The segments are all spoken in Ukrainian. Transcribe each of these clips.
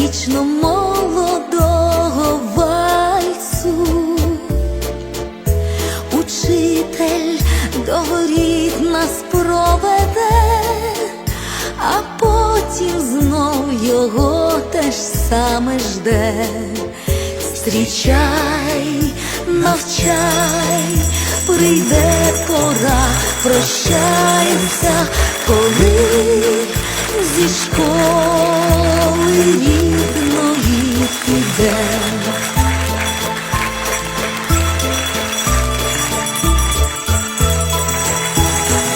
вічно молодого вальсу, учитель до нас проведе, а потім знов його ж саме жде. Зустрічай, навчай, прийде пора, прощаємося, коли зі школи підемо.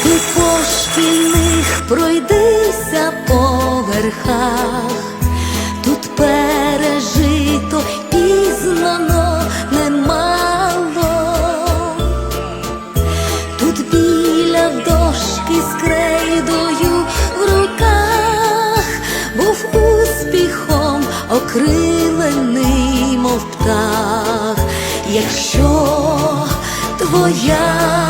Ти по шкільних пройдися по верхах, тут пережито пізно, но немало. Тут біля дошки якщо твоя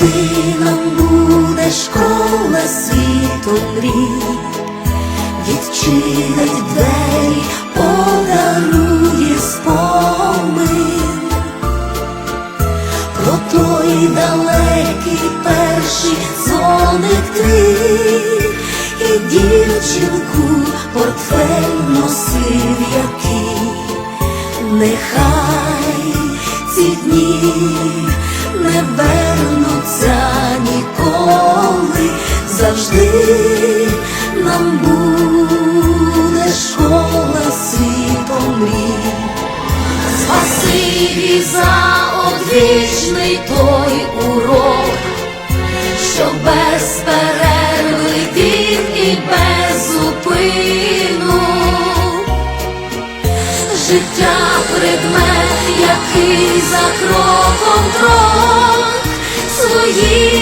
Завжди нам буде школа світу мрій, відчинить двері, подарує спомин. Про той далекий перший дзвоник твій, і дівчинку портфель носив який, нехай ці дні нам буде школа світом мрій. Спасибі за одвічний той урок, що без перерви він і без зупину. Життя предмет, який за кроком крок свої